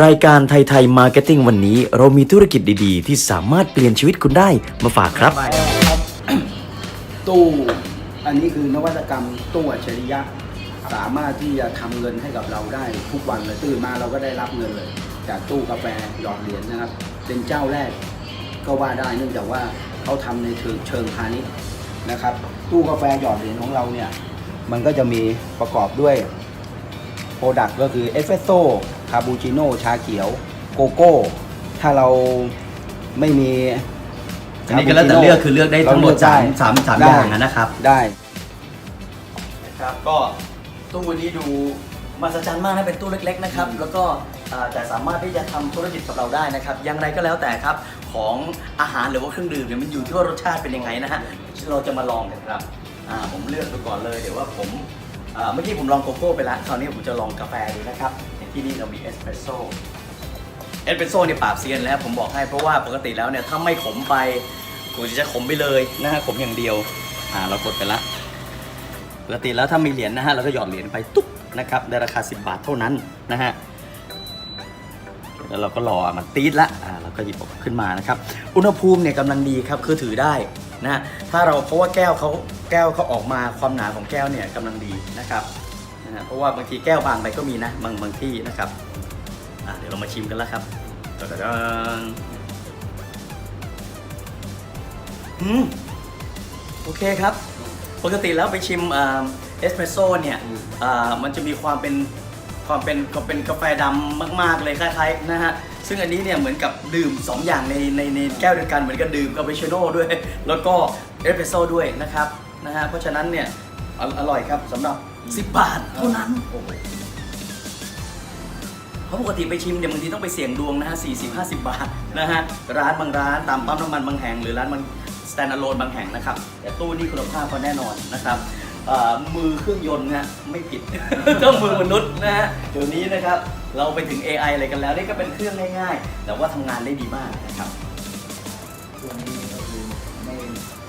รายการไทยไทยมาร์เก็ตติ้งวันนี้ เรามีธุรกิจดีๆ ที่สามารถเปลี่ยนชีวิตคุณได้มาฝากครับ ตู้อันนี้คือนวัตกรรมตู้อัจฉริยะ สามารถที่จะทำเงินให้กับเราได้ทุกวันเลยตื่นมาเราก็ได้รับเงินเลย จากตู้กาแฟหยอดเหรียญนะครับ เป็นเจ้าแรก ก็ว่าได้เนื่องจากว่าเขาทำในเชิงพาณิชย์นะครับ ตู้กาแฟหยอดเหรียญของเราเนี่ยมันก็จะมีประกอบด้วยโปรดักต์ก็คือเอสเฟรสโซ คาปูชิโน่ชาเขียวโกโก้ ถ้าเราไม่มีอันนี้ก็แล้วแต่เลือกคือเลือกได้ทั้งหมดสามสามสามอย่างนะครับ ได้นะครับก็ตู้นี้ดูมหัศจรรย์มากนะเป็นตู้เล็ก ๆ นะครับ แล้วก็อ่าแต่สามารถที่จะทำธุรกิจกับเราได้นะครับอย่างไรก็แล้วแต่ครับของอาหารหรือว่าเครื่องดื่มเนี่ยมันอยู่ที่ว่ารสชาติเป็นยังไงนะฮะเราจะมาลองกันครับอ่าผมเลือกดูก่อนเลยเดี๋ยวว่าผมอ่าเมื่อกี้ผมลองโกโก้ไปแล้วคราวนี้ผมจะลองกาแฟดูนะครับอย่าง ที่นี่เรามีเอสเปรสโซ่เอสเปรสโซ่เนี่ยปราบเซียนแล้วผมบอกให้เพราะว่าปกติแล้วเนี่ยถ้าไม่ขมไปกูจะขมไปเลยนะฮะขมอย่างเดียวอ่าเรากดไปละปกติแล้วถ้ามีเหรียญนะฮะเราก็หยอดเหรียญไปตุ๊บนะครับในราคา 10 บาทเท่านั้นนะฮะแล้วเราก็รอมันตีดละอ่าเราก็หยิบออกขึ้นมานะครับ อุณหภูมิเนี่ยกำลังดีครับคือถือได้นะถ้าเราเพราะว่าแก้วเขาแก้วเขาออกมาความหนาของแก้วเนี่ยกำลังดีนะครับ นะฮะเพราะว่าบางทีแก้วบางไปก็มีนะบางบางที่นะครับอ่าเดี๋ยวเรามาชิมกันแล้วครับตะดังอืมโอเคครับปกติแล้วไปชิมเอสเปรสโซ่เนี่ยมันจะมีความเป็นความเป็นก็เป็นกาแฟดำมาก ๆ เลยคล้ายๆนะฮะ ซึ่งอันนี้เนี่ยเหมือนกับดื่ม 2 อย่างในในในแก้วเดียวกันเหมือนกับดื่มคาปูชิโน่ด้วย แล้วก็เอสเปรสโซ่ด้วยนะครับนะฮะเพราะฉะนั้นเนี่ยออร่อยครับสำหรับ 10บาทเท่านั้น โอ้โหเพราะปกติไปชิมเนี่ยบางทีต้องไปเสี่ยงดวงนะฮะ40 50บาทนะฮะ ร้านบางร้านตามปั๊มน้ำมันบางแห่งหรือร้านบางสแตนด์อะโลนบางแห่งนะครับ แต่ตู้นี่คุณภาพก็แน่นอนนะครับเอ่อมือเครื่องยนต์นะไม่ผิด ต้องมือมนุษย์นะฮะเดี๋ยวนี้นะครับ เราไปถึง AI อะไรกันแล้วนี่ก็เป็นเครื่องง่ายๆ แต่ว่าทำงานได้ดีมากนะครับช่วนี้ก็คือไม่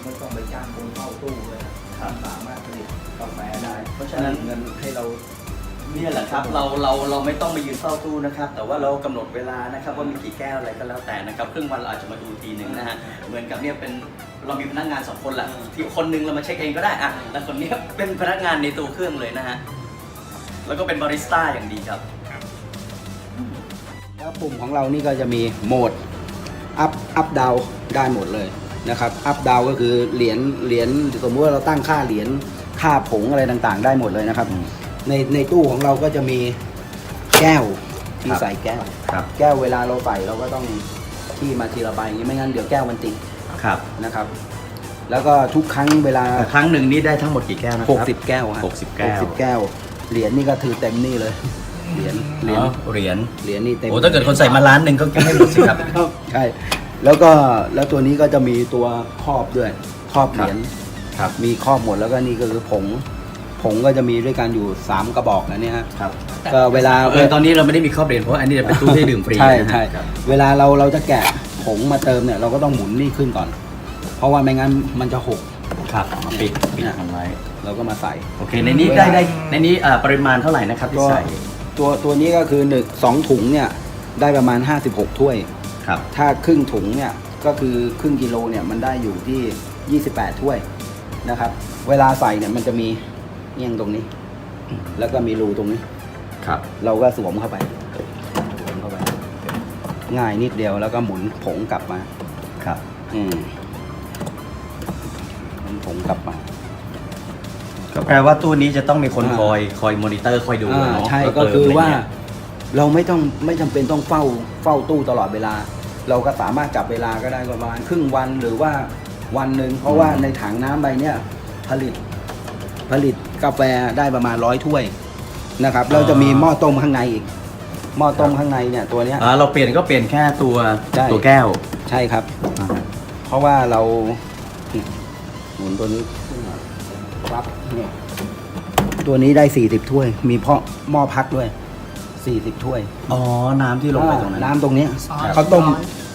ไม่ต้องไปจ้างคนเข้าตู้เลย สามารถผลิตกาแฟได้ เพราะฉะนั้นเงินให้เราเนี่ยแหละครับเราเราเราไม่ต้องไปยืนเฝ้าตู้นะครับ แต่ว่าเรากำหนดเวลานะครับว่ามีกี่แก้วอะไรก็แล้วแต่นะครับครึ่งวันเราอาจจะมาดูทีหนึ่งนะฮะเหมือนกับเนี่ยเป็นเรามีพนักงานสองคนแหละที่คนหนึงเรามาเช็คเองก็ได้อะแล้วคนเนี้ยเป็นพนักงานในตัวเครื่องเลยนะฮะแล้วก็เป็นบาริสต้าอย่างดีครับ แล้วปุ่มของเรานี่ก็จะมีโหมดอัพอัพดาวได้หมดเลย นะครับอัพดาวก็คือเหรียญเหรียญสมมติว่าเราตั้งค่าเหรียญค่าผงอะไรต่างๆ ได้หมดเลยนะครับอืมในในตู้ของเราก็จะมีแก้วที่ครับใส่แก้ว ครับ แก้วเวลาเราใส่เราก็ต้องที่มาทีละใบอย่างนี้ไม่งั้นเดี๋ยวแก้วมันติดครับนะครับ แล้วก็ทุกครั้งเวลาครั้งหนึ่งนี่ได้ทั้งหมดกี่แก้วนะครั 60 แก้วฮะ60แก้ว60แก้ว เหรียญนี่ก็ถือเต็มนี่เลย เหรียญเหรียญอ๋อเหรียญเหรียญนี่เต็มโอ้ถ้าเกิดคนใส่มาล้านหนึ่งก็ให้หมดสิครับใช่ แล้วก็แล้วตัวนี้ก็จะมีตัวครอบด้วยครอบเหรียญครับ มีครอบหมดแล้วก็นี่ก็คือผงผงก็จะมีด้วยกันอยู่ 3 กระบอกนะเนี่ยฮะครับก็เวลาเออตอนนี้เราไม่ได้มีครอบเหรียญเพราะอันนี้จะเป็นตู้ที่ดื่มฟรีใช่นะฮะใช่ครับเวลาเราเราจะแกะผงมาเติมเนี่ยเราก็ต้องหมุนนี่ขึ้นก่อน เพราะว่าไม่งั้นมันจะหกครับปิดปิดทำไว้เราก็มาใส่โอเคในนี้ได้ได้ในนี้อ่าปริมาณเท่าไหร่นะครับที่ก็ใส่ตัวตัวนี้ก็คือหนึ่งสองถุงเนี่ยได้ประมาณ 56 ถ้วย ครับ ถ้าครึ่งถุงเนี่ยก็คือครึ่งกิโลเนี่ยมันได้อยู่ที่ 28 ถ้วยนะครับ เวลาใส่เนี่ยมันจะมีเงี้ยงตรงนี้ แล้วก็มีรูตรงนี้ ครับ เราก็สวมเข้าไปสวมเข้าไป ง่ายนิดเดียวแล้วก็หมุนผงกลับมา ครับ อืมหมุนผงกลับมาก็แปลว่าตู้นี้จะต้องมีคนอ่าคอยคอยมอนิเตอร์คอยดูอ่าเนาะใช่เติก็มคือว่าะไร เงี้ยเราไม่ต้องไม่จำเป็นต้องเฝ้าเฝ้าตู้ตลอดเวลา เราก็สามารถจับเวลาก็ได้ประมาณครึ่งวันหรือว่าวันหนึ่งเพราะว่าในถังน้ำใบเนี้ยผลิตผลิตกาแฟได้ประมาณร้อยถ้วยนะครับเราจะมีหม้อต้มข้างในอีกหม้อต้มข้างในเนี่ยตัวเนี้ย อ่าเราเปลี่ยนก็เปลี่ยนแค่ตัวใช่ ตัวแก้วใช่ครับ อ่าเพราะว่าเราเนี่ยหมุนตัวนี้ขึ้นมาปั๊บเนี่ยตัวนี้ได้สี่สิบถ้วย มีพ่อหม้อพักด้วย สี่สิบถ้วยอ๋อ น้ำที่ลงไปตรงนั้น น้ำตรงเนี้ยเขาต้ม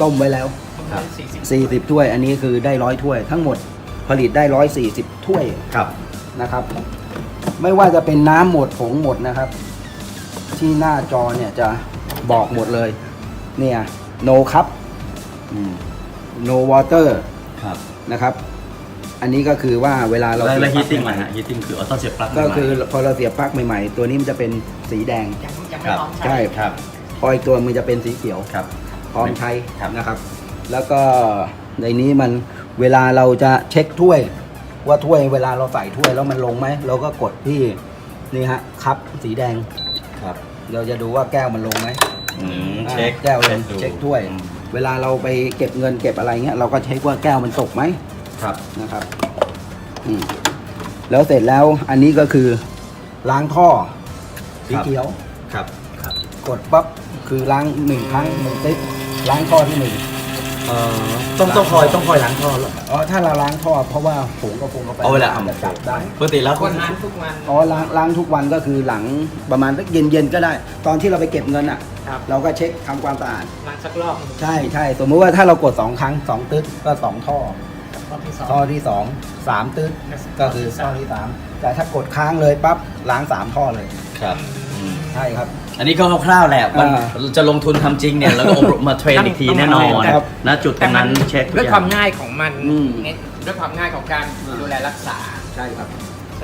ต้มไว้แล้ว ครับ สี่สิบถ้วย อันนี้คือได้ร้อยถ้วย ทั้งหมดผลิตได้ร้อยสี่สิบถ้วยครับ นะครับ ไม่ว่าจะเป็นน้ำหมดผงหมดนะครับ ที่หน้าจอเนี่ยจะบอกหมดเลย เนี่ย no cup อืม no water ครับนะครับ อันนี้ก็คือว่าเวลาเราแล้วแล้วเสีฮียตบติ้งปลั๊อะกฮะฮีตติ้งคือออโต้เสียบปลั๊กก็คือพอเราเสียบปลั๊กใหม่ๆ ตัวนี้มันจะเป็นสีแดงยัง ยังไม่พร้อมใช่ใช้ครับพออีกตัวมันจะเป็นสีเขียว ครับ พร้อมใช้ครับนะครับ แล้วก็ในนี้มันเวลาเราจะเช็คถ้วย ว่าถ้วยเวลาเราใส่ถ้วยแล้วมันลงไหมเราก็กดที่นี่ฮะคัพสีแดง ครับเราจะดูว่าแก้วมันลงไหมอืมอ่าเช็คแก้วลงดูเช็คถ้วย อืมเวลาเราไปเก็บเงินเก็บอะไรเงี้ยเราก็เช็คว่าแก้วมันตกไหมครับ นะครับอืมแล้วเสร็จแล้วอันนี้ก็คือล้างท่อสีเขียว ครับครับกดปั๊บคือล้างหนึ่งครั้งหนึ่งติ๊กล้างท่อที่หนึ่งเอ่อต้องต้องคอยต้องคอยล้างท่อเหรอ อ๋อถ้าเราล้างท่อเพราะว่าผงกระพงกาแฟเอาเวลาจะจับได้ปกติแล้วคนล้างทุกวัน อ๋อล้างล้างทุกวันก็คือหลังประมาณสักเย็นเย็นๆก็ได้ ตอนที่เราไปเก็บเงินอะ ครับ เราก็เช็คทำความสะอาดล้างสักรอบหนึ่งใช่ใช่สมมุติว่าถ้าเรากดสองครั้งสองตึ๊ดก็สองท่อ รอบที่สอง ท่อที่สองสามตึ๊ดก็คือท่อที่สามแต่ถ้ากดค้างเลยปั๊บล้างสามท่อเลย ครับอืม ใช่ครับ อันนี้ก็คร่าวๆแหละมันอ่าจะลงทุนทำจริงเนี่ย แล้วก็อบรมมาเทรนอีกทีแน่นอนครับ นะจุดตรงนั้นเช็คทุกด้วยอควาย่างมง่ายของมันอืม เนี่ยด้วยความง่ายของการดูแลรักษา ใช่ครับ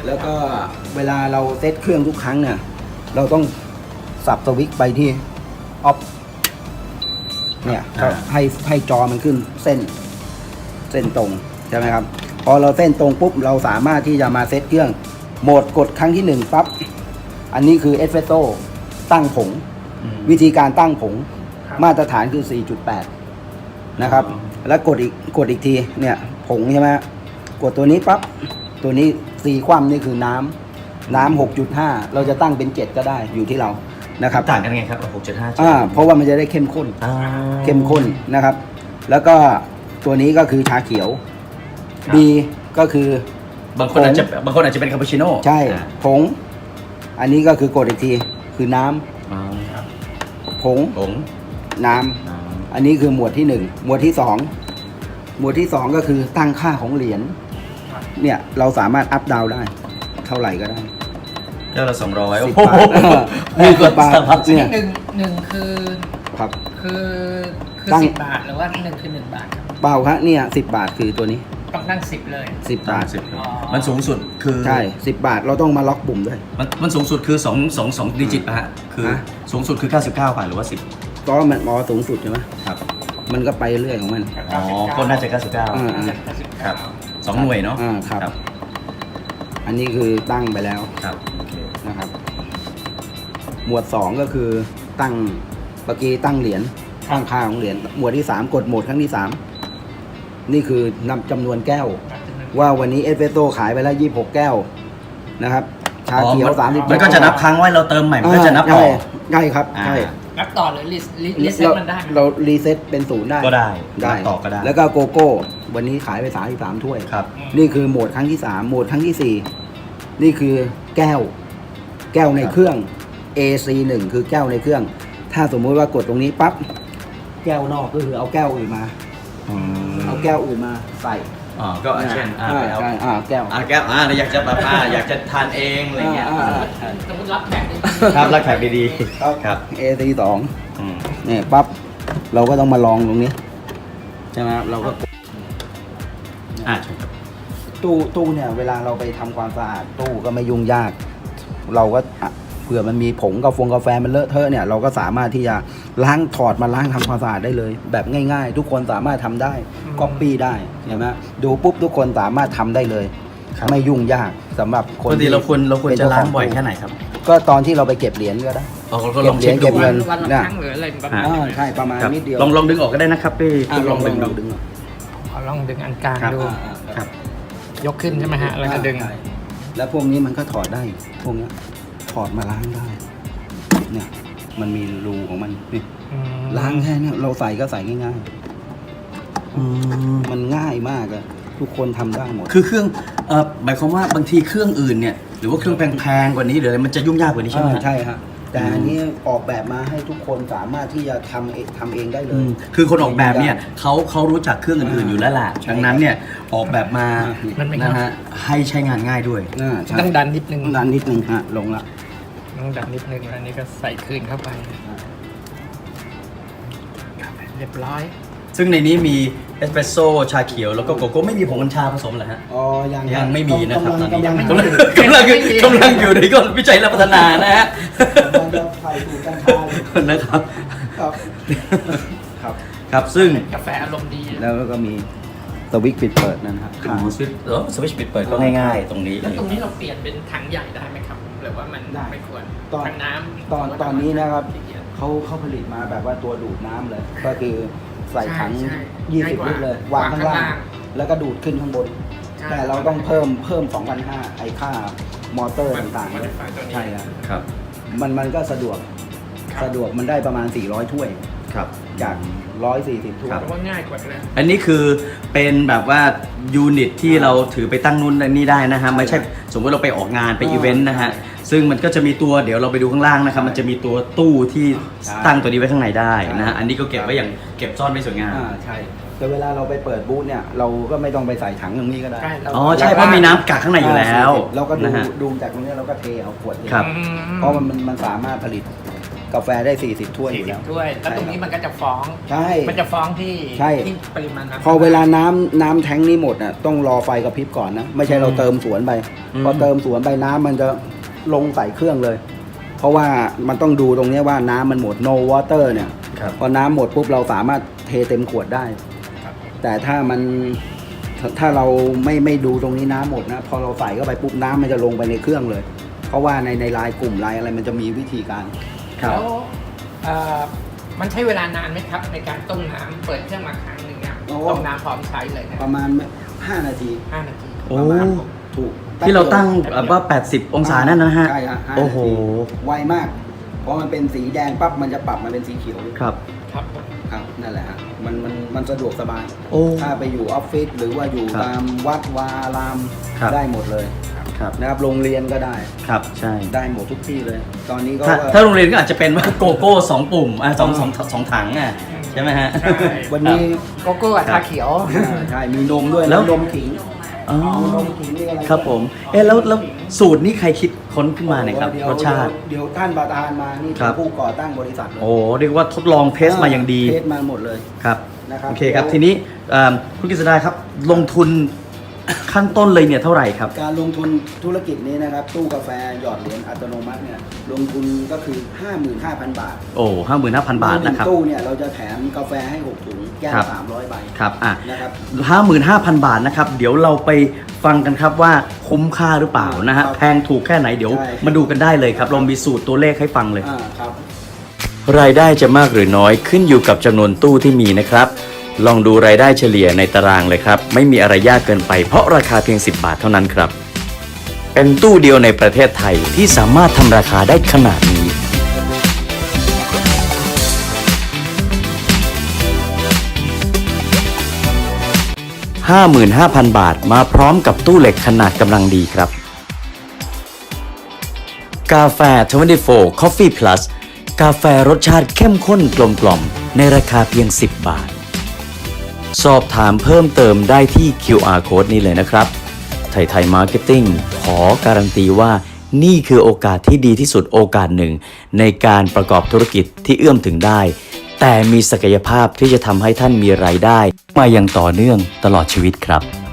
แล้วก็เวลาเราเซตเครื่องทุกครั้งเนี่ย เราต้องสับสวิตช์ไปที่ออฟเนี่ยอ่า ให้ให้จอมันขึ้นเส้น เส้นตรงใช่ไหมครับ พอเราเส้นตรงปุ๊บเราสามารถที่จะมาเซตเครื่องโหมดกดครั้งที่หนึ่งปั๊บ อันนี้คือเอสเฟโซตั้งผงอืมวิธีการตั้งผง ครับมาตรฐานคือ 4.8 นะครับ อ๋อ แล้วกดอีกกดอีกทีเนี่ยผงใช่ไหมฮะกดตัวนี้ปั๊บตัวนี้สีคว่ำนี่คือน้ำน้ำ6.5 เราจะตั้งเป็น 7 ก็ได้อยู่ที่เรานะครับต่างกันไงครับหกจุดห้าอ่าเพราะว่ามันจะได้เข้มข้นเข้มข้นนะครับ แล้วก็ตัวนี้ก็คือชาเขียว B ก็คือบางคนอาจจะบางคนอาจจะเป็นคาปูชิโน่ใช่อ่า ผง อันนี้ก็คือกดอีกทีคือน้ำอ๋อผงผงน้ำอ๋ออันนี้คือหมวดที่หนึ่งหมวดที่สองหมวดที่สองก็คือตั้งค่าของเหรียญครับเนี่ยเราสามารถอัพดาวได้ เท่าไหร่ก็ได้เจ้าละสองร้อยสิโอ้บโหบาทเออนี่กดสิบบาท สภาพเนี่ยหนึ่งหนึ่งคือครับ คือคือตั้ง สิบบาทหรือว่าหนึ่งคือหนึ่งบาทครับเปล่าครับเนี่ยสิบบาทคือตัวนี้ ต้องตั้งสิบเลย สิบบาท สิบอ๋อ มันสูงสุดคือใช่สิบบาทเราต้องมาล็อกปุ่มด้วย มันมันสูงสุดคือสองสองสองดิจิตนะฮะคือฮะ สูงสุดคือเก้าสิบเก้าบาทหรือว่าสิบก็มันมอสูงสุดใช่ไหมครับมันก็ไปเรื่อยของมัน อ๋อก็น่าจะเก้าสิบเก้าอ่าครับสองหน่วยเนาะอ่าครับ อันนี้คือตั้งไปแล้วครับโอเคนะครับ หมวดสองก็คือตั้งเมื่อกี้ตั้งเหรียญตั้งค่าของเหรียญหมวดที่สามกดโหมดครั้งที่สาม นี่คือนำจำนวนแก้ว ว่าวันนี้เอสเปรสโซ่ขายไปแล้วยี่หกแก้วนะครับ ชาเขียวอ๋อสามสิบมันก็จะนับครั้งไว้เราเติมใหม่มันก็จะนับต่อใช่ครับอ่าใช่นับต่อหรือรีรีรีเซ็ตมันได้ไหมเรารีเซ็ตเป็นศูนย์ได้ก็ได้ได้นับต่อก็ได้ แล้วก็โกโก้ วันนี้ขายไปสามสิบสามถ้วยครับ นี่คือโหมดครั้งที่สามโหมดครั้งที่สี่นี่คือแก้ว แก้วในเครื่อง AC หนึ่งคือแก้วในเครื่อง ถ้าสมมุติว่ากดตรงนี้ปั๊บแก้วนอกก็คือเอาแก้วอื่นมาเอา แก้วอื่นมาใส่อ๋อก็เช่นอ่าไปเอาใช่อ่าแก้วอ่าแก้วอ่าอยากจะแบบอ่าอยากจะทานเองอะไรเงี้ยอ่าอ่าอ่าสมมติรับแขกได้ครับรักแขกดีๆครับ AC สองอืมเนี่ยปั๊บเราก็ต้องมาลองตรงนี้ใช่ไหมครับเราก็อ่าใช่ครับตู้ตู้เนี่ย เวลาเราไปทำความสะอาดตู้ก็ไม่ยุ่งยาก เราก็อะ เผื่อมันมีผงกาแฟกาแฟมันเลอะเทอะเนี่ยเราก็สามารถที่จะล้างถอดมาล้างทำความสะอาดได้เลย แบบง่าย ๆ ทุกคนสามารถทำได้ก๊อปปี้ได้ใช่ไหมดูปุ๊บทุกคนสามารถทำได้เลยครับไม่ยุ่งยากสำหรับปคนกติเราควรเราควรป็นจะจ้ล้างขบ่อยตู้แค่ไหนครับ ก็ตอนที่เราไปเก็บเหรียญก็ได้เราก็ลองเช็คเก็ดูบเหรียญวันงิวันละน่ะครั้งหรืออะไรประอ่ามาณอ่าใช่ประมาณครับนิดเดียวลองลองดึงออกก็ได้นะครับพี่อะลองดึงดูดึงขอลองดึงอันกลางครับดูอ่าอ่าครับ ยกขึ้นใช่ไหมฮะแล้วก็ดึงใช่แล้วพวกนี้มันก็ถอดได้พวกเนี้ย ถอดมาล้างได้ เนี่ย มันมีรูของมันนี่อืมล้างแค่เนี้ยเราใส่ก็ใส่ง่ายๆมันง่ายมากอะทุกคนทำได้หมด คือเครื่องเอ่อหมายความว่าบางทีเครื่องอื่นเนี่ยหรือว่าเครื่องแพงๆกว่านี้หรืออะไรมันจะยุ่งยากกว่านี้ใช่ไหมอ่าฮะใช่ฮะแต่อืมอันนี้ออกแบบมาให้ทุกคนสามารถที่จะทำเองทำเองได้เลอืย มคือคนออกแบบเนี่ยเขาเขารู้จักเครื่องอื่นๆอยู่แล้วล่ะ ใช่ดังนั้นเนี่ยออกแบบมามันไม่นะฮะให้ใช้งานง่ายด้วย อ่าใช่ต้องดันนิดนึงต้องดันนิดนึงฮะลงละ ต้องดันนิดนึงแล้วนี่ก็ใส่คืนเข้าไปเรียบร้อย ซึ่งในนี้มีเอสเปรสโซ่ชาเขียวแล้วก็โกโก้ไม่มีผงกัญชาผสมเหรอฮะ อ๋อ ยังยังไม่มีนะครับตอนนี้กำลังกำลังกำลังกำลังอยู่ในกฎวิจัยและพัฒนานะฮะกำลังจะใส่สูตรกัญชาเลยนะครับ ครับ ครับ ครับซึ่งกาแฟอารมณ์ดี แล้วก็มีสวิตช์ปิดเปิดนั่นครับอ๋อสวิตช์เออสวิตช์ปิดเปิดก็ง่ายๆ ตรงนี้ แล้วตรงนี้เราเปลี่ยนเป็นถังใหญ่ได้ไหมครับห รือว่ามันได้ ไม่ควรตอนถังน้ำตอนตอนนี้นะครับขี้เกียจ เขาเขาผลิตมาแบบว่าตัวดูดน้ำเลย ก็คือใส่ถัง ใช่ใช่ง่ายกว่า20 ลิตรเลย วางข้างล่าง วางข้างล่างแล้วก็ดูดขึ้นข้างบน ใช่แต่เราต้องเพิ่มเพิ่ม 2,500 ไอ้ค่ามอเตอร์ต่างมันจะฟังตัวนี้ๆใช่ครับครับ มันมันก็สะดวกครับ สะดวกมันได้ประมาณ 400 ถ้วย ครับ จาก 140 ถ้วย ครับแต่ว่าง่ายกว่าเลยอันนี้คือเป็นแบบว่ายูนิตที่เราถือไปตั้งนู่นนี่ได้นะฮะ ไม่ใช่สมมติเราไปออกงานไปอ่าอีเวนต์นะฮะ ซึ่งมันก็จะมีตัวเดี๋ยวเราไปดูข้างล่างนะครับ มันจะมีตัวตู้ที่ใช่ตั้งตัวนี้ไว้ข้างในได้นะฮะใช่อันนี้ก็เก็บไว้อย่างเก็บซ่อนไว้สวยงาม อ่าใช่แต่เวลาเราไปเปิดบูธเนี่ยเราก็ไม่ต้องไปใส่ถังตรงนี้ก็ได้ใช่เราอ๋อใช่เพราะมีน้ำกักข้างในอยู่แล้วเราก็ดูนะฮะ ดูจากตรงนี้เราก็เทเอาขวดเทครับ อืมเพราะมันมันมันสามารถผลิตกาแฟได้ 40 ถ้วยอสี่ยู่สิแล้บวถ้วย แล้วตรงนี้มันก็จะฟ้อง ใช่ มันจะฟ้องที่ใช่ ที่ปริมาณน้ำพอเวลาน้ำน้ำแท้งนี้หมดอะต้องรอไฟกระพริบก่อนนะ ไม่ใช่เราเติมสวนไป อืม พอเติมสวนไปน้ำมันจะ ลงใส่เครื่องเลย เพราะว่ามันต้องดูตรงเนี้ยว่าน้ำมันหมด no water เนี่ย ครับ พอน้ำหมดปุ๊บเราสามารถเทเต็มขวดได้ ครับ แต่ถ้ามันถ้าถ้าเราไม่ไม่ดูตรงนี้น้ำหมดนะ พอเราใส่เข้าไปปุ๊บน้ำมันจะลงไปในเครื่องเลย เพราะว่าในในไลน์กลุ่มไลน์อะไรมันจะมีวิธีการครับแล้วเอ่อมันใช้เวลานานไหมครับ ในการต้มน้ำเปิดเครื่องมาครั้งหนึ่งเนี่ยโอ้ ต้มน้ำพร้อมใช้เลยนะประมาณ5นาทีห้านาที โอ้ ประมาณถูก ที่เราตั้งแบบว่า 80 องศานั่นนะฮะ ใช่ฮะห้าโอ้โห นาทีไวมาก เพราะมันเป็นสีแดงปั๊บมันจะปรับมาเป็นสีเขียว ครับ ครับผม ครับ นั่นแหละฮะ มันมันมันสะดวกสบาย โอ้ ถ้าไปอยู่ออฟฟิศหรือว่าอยู่ครับตามวัดวาอารามครับ ได้หมดเลยครับ นะครับ โรงเรียนก็ได้ ครับ ใช่ ได้หมดทุกที่เลย ตอนนี้ก็ถ้าถ้าโรงเรียนก็อาจจะเป็นว่าโกโก้สองปุ่มอะสองสองสองถังอะใช่ไหมฮะ ใช่ วันนี้ โกโก้กับครัชาบเขียว อ่าใช่ มีนมด้วยแล้แล้ววนมขิง อ๋อมีนมขิงนี่อะไรครับผม เอ๊ะแล้วแล้วสูตรนี้ใครคิดค้นขึ้นมาเนี่ยครับ เดี๋ยวรสชาติ เดี๋ยวเดี๋ยวท่านประธานมานี่ครัเป็นบผู้ก่อตั้งบริษัทเลยโอ้เรียกว่าทดลองเทสมาอย่างดีเทสมาหมดเลย ครับนะครับโอเคครับ ทีนี้เอิ่มคุณกฤษดาครับลงทุน ขั้นต้นเลยเนี่ยเท่าไหร่ครับ การลงทุนธุรกิจนี้นะครับ ตู้กาแฟหยอดเหรียญอัตโนมัติเนี่ยลงทุนก็คือ 55,000 บาทโอ้ห้าหมื่นห้าพันบาทหงนะครับ ตู้เนี่ยเราจะแถมกาแฟให้ 6 ถุงแก้วครับ 300 ใบครับอะนะครับ ห้าหมื่นห้าพันบาทนะครับ เดี๋ยวเราไปฟังกันครับว่าคุ้มค่าหรือเปล่านะฮะครับแพงถูกแค่ไหนเดี๋ยว ใช่ มาดูกันได้เลยครับเรามีสูตรตัวเลขให้ฟังเลย อ่าครับ รายได้จะมากหรือน้อยขึ้นอยู่กับจำนวนตู้ที่มีนะครับ ลองดูรายได้เฉลี่ยในตารางเลยครับ ไม่มีอะไรยากเกินไปเพราะราคาเพียง 10 บาทเท่านั้นครับ เป็นตู้เดียวในประเทศไทยที่สามารถทำราคาได้ขนาดนี้ 55,000 บาทมาพร้อมกับตู้เหล็กขนาดกำลังดีครับ กาแฟ 24 Coffee Plus กาแฟรสชาติเข้มข้นกลมกล่อมในราคาเพียง 10 บาท สอบถามเพิ่มเติมได้ที่ QR Code นี้เลยนะครับ ไทยไทยมาร์เก็ตติ้งขอการันตีว่านี่คือโอกาสที่ดีที่สุดโอกาสหนึ่ง ในการประกอบธุรกิจที่เอื้อมถึงได้ แต่มีศักยภาพที่จะทำให้ท่านมีรายได้ มาอย่างต่อเนื่องตลอดชีวิตครับ